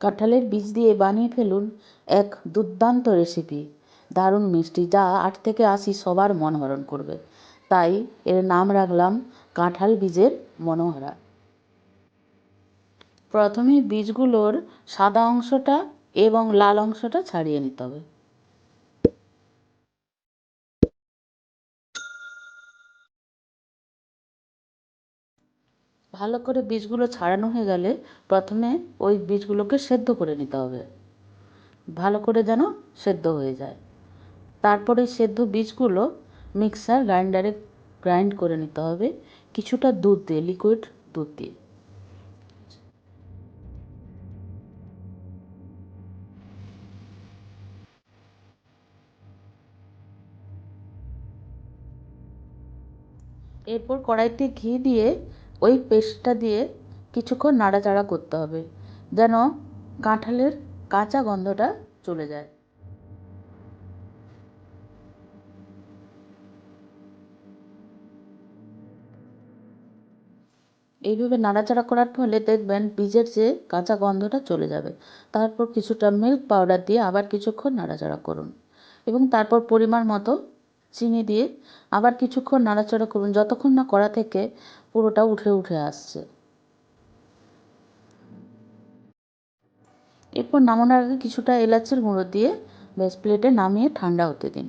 কাঁঠালের বীজ দিয়ে বানিয়ে ফেলুন এক দুর্দান্ত রেসিপি দারুণ মিষ্টি যা আট থেকে আশি সবার মন হরণ করবে। তাই এর নাম রাখলাম কাঁঠাল বীজের মনোহরা। প্রথমে বীজগুলোর সাদা অংশটা এবং লাল অংশটা ছাড়িয়ে নিতে হবে। ভালো করে বীজগুলো ছাড়ানো হয়ে গেলে প্রথমে ওই বীজগুলোকে সেদ্ধ করে নিতে হবে। ভালো করে যেন সেদ্ধ হয়ে যায়। তারপরে সেদ্ধ বীজগুলো মিক্সার গ্রাইন্ডারে গ্রাইন্ড করে নিতে হবে। কিছুটা দুধ দিয়ে লিকুইড দুধ দিয়ে। এরপর কড়াইতে ঘি দিয়ে ওই পেস্টটা দিয়ে কিছুক্ষণ নাড়াচাড়া করতে হবে, যেন কাঁঠালের কাঁচা গন্ধটা চলে যায়। এইভাবে নাড়াচাড়া করার ফলে দেখবেন বীজের যে কাঁচা গন্ধটা চলে যাবে। তারপর কিছুটা মিল্ক পাউডার দিয়ে আবার কিছুক্ষণ নাড়াচাড়া করুন এবং তারপর পরিমাণ মতো চিনি দিয়ে আবার কিছুক্ষণ নাড়াচাড়া করুন, যতক্ষণ না কড়া থেকে পুরোটা উঠে উঠে আসছে। এরপর নামানোর আগে কিছুটা এলাচের গুঁড়ো দিয়ে ব্যাস প্লেটে নামিয়ে ঠান্ডা হতে দিন।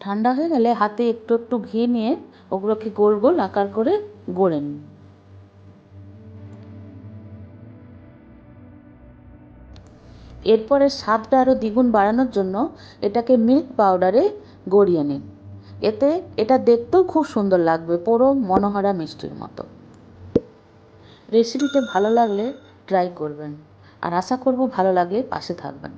ঠান্ডা হয়ে গেলে হাতে একটু একটু ঘি নিয়ে ওগুলোকে গোল গোল আকার করে গড়ে নিন। এরপরে স্বাদটা আরও দ্বিগুণ বাড়ানোর জন্য এটাকে মিল্ক পাউডারে গড়িয়ে নিন। এতে এটা দেখতেও খুব সুন্দর লাগবে, পুরো মনোহরা মিষ্টির মতো। রেসিপিটা ভালো লাগলে ট্রাই করবেন। আর আশা করব ভালো লাগলে পাশে থাকবেন।